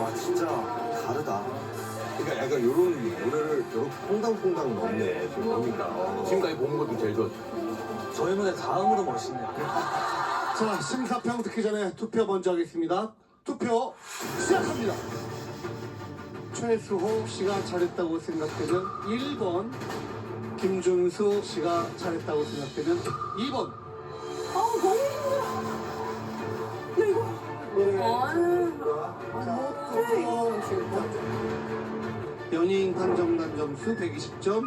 아 진짜 다르다. 그러니까 약간 요런 노래를 요렇게 퐁당퐁당 넣네. 좀 그러니까. 지금까지 본 것도 제일 좋았죠. 저희 무대 다음으로 멋있네요. 자, 심사평 듣기 전에 투표 먼저 하겠습니다. 투표 시작합니다. 최수호 씨가 잘했다고 생각되면 1번, 김준수 씨가 잘했다고 생각되면 2번. 아, 너무 힘들어. 연예인 판정단 점수 120점,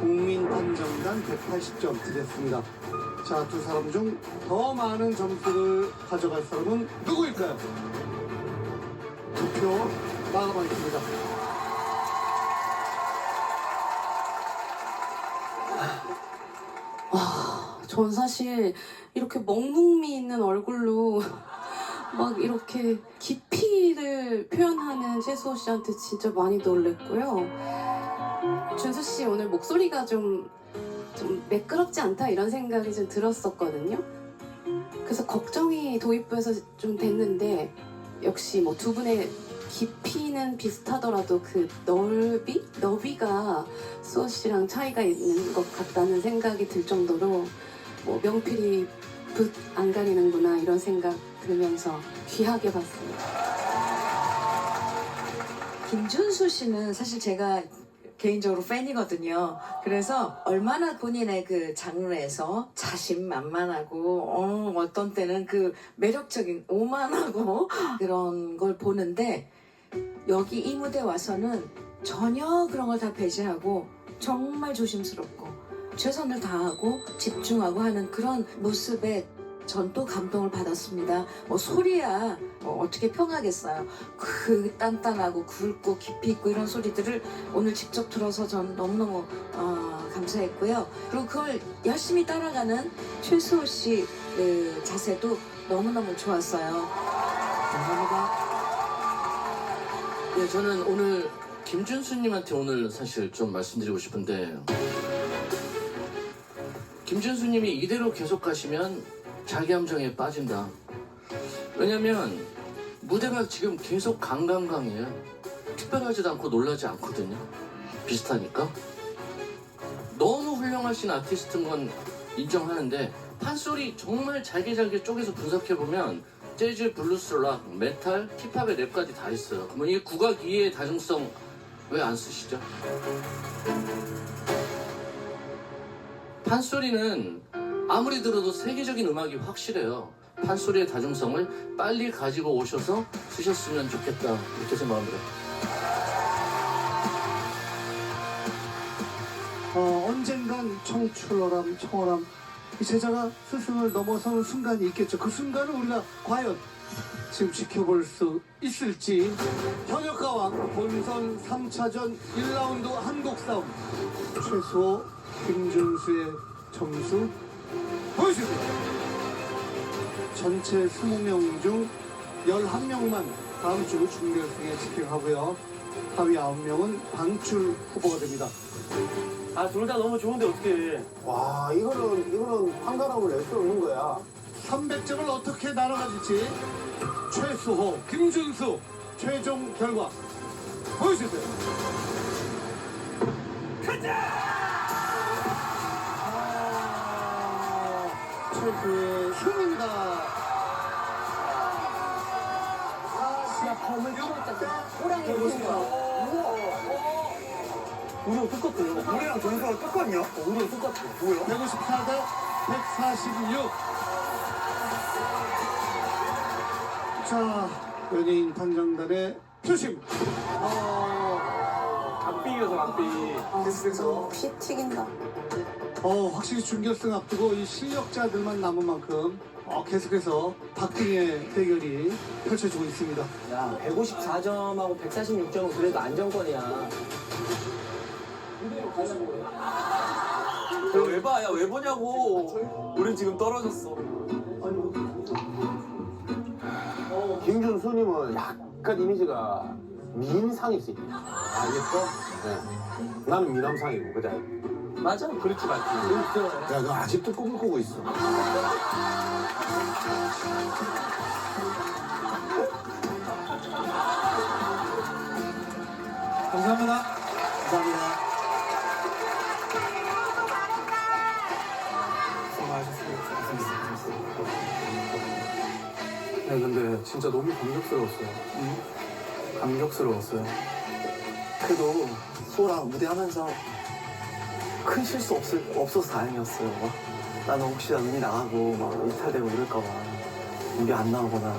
국민 판정단 180점 드렸습니다. 자, 두 사람 중 더 많은 점수를 가져갈 사람은 누구일까요? 투표 마감하겠습니다. 전 사실 이렇게 먹뭉미 있는 얼굴로 막 이렇게 깊이를 표현하는 최수호 씨한테 진짜 많이 놀랬고요. 준수 씨 오늘 목소리가 좀, 좀 매끄럽지 않다 이런 생각이 좀 들었었거든요. 그래서 걱정이 도입부에서 좀 됐는데 역시 뭐 두 분의 깊이는 비슷하더라도 그 넓이? 너비가 수호 씨랑 차이가 있는 것 같다는 생각이 들 정도로 뭐 명필이 붓 안 가리는구나 이런 생각 들면서 귀하게 봤습니다. 김준수 씨는 사실 제가 개인적으로 팬이거든요. 그래서 얼마나 본인의 그 장르에서 자신만만하고 어, 어떤 때는 그 매력적인 오만하고 그런 걸 보는데 여기 이 무대 와서는 전혀 그런 걸 다 배제하고 정말 조심스럽고 최선을 다하고 집중하고 하는 그런 모습에 전 또 감동을 받았습니다. 뭐 소리야 뭐 어떻게 평하겠어요. 그 단단하고 굵고 깊이 있고 이런 소리들을 오늘 직접 들어서 전 너무너무 어, 감사했고요. 그리고 그걸 열심히 따라가는 최수호 씨 그 자세도 너무너무 좋았어요. 감사합니다. 네, 저는 오늘 김준수님한테 오늘 사실 좀 말씀드리고 싶은데 김준수님이 이대로 계속 가시면 자기 함정에 빠진다. 왜냐면 무대가 지금 계속 강강강이에요. 특별하지도 않고 놀라지 않거든요. 비슷하니까. 너무 훌륭하신 아티스트인 건 인정하는데 판소리 정말 잘게 잘게 쪼개서 분석해보면 재즈, 블루스, 락, 메탈, 힙합의 랩까지 다 있어요. 그러면 이 국악 이해의 다중성 왜 안 쓰시죠? 판소리는 아무리 들어도 세계적인 음악이 확실해요. 판소리의 다중성을 빨리 가지고 오셔서 쓰셨으면 좋겠다 이렇게 생각합니다. 어, 언젠간 청출어람, 청어람 이 제자가 스승을 넘어서는 순간이 있겠죠. 그 순간을 우리가 과연 지금 지켜볼 수 있을지 현역가왕 본선 3차전 1라운드 한국 싸움 최소 김준수의 점수 보여주세요. 전체 20명 중 11명만 다음 주 준결승에 집행하고요. 하위 9명은 방출 후보가 됩니다. 아, 둘 다 너무 좋은데 어떻게 와 이거는 이거는 한가람을 낼수 없는 거야. 300점을 어떻게 나눠가질지 최수호, 김준수 최종 결과 보여주세요. 가자! 최수의 승입니다. 야, 범을 호랑이 보세요. 우리랑 똑같아요. 우리랑 점수가 똑같냐? 어, 우리랑 똑같아. 뭐야? 154 대 146. 자, 연예인 판정단의 표심. 어, 안 삐겨서 안 삐. 아, 피 튀긴다. 어, 확실히 준결승 앞두고 이 실력자들만 남은 만큼 어, 계속해서 박빙의 대결이 펼쳐지고 있습니다. 야, 154점하고 146점은 그래도 안정권이야. 왜 봐? 야, 왜 보냐고. 우린 지금 떨어졌어. 김준수님은 약간 이미지가 미인상이지. 아, 예뻐? 네. 나는 미남상이고, 그자. 맞아. 그렇지, 맞지. 야, 너 아직도 꿈을 꾸고 있어. 감사합니다. 감사합니다. 네, 근데 진짜 너무 감격스러웠어요. 감격스러웠어요. 그래도 소라 무대하면서 큰 실수 없을, 없어서 다행이었어요. 막 나는 혹시 나 눈이 나가고 막 이탈되고 이럴까봐 무대 안 나오거나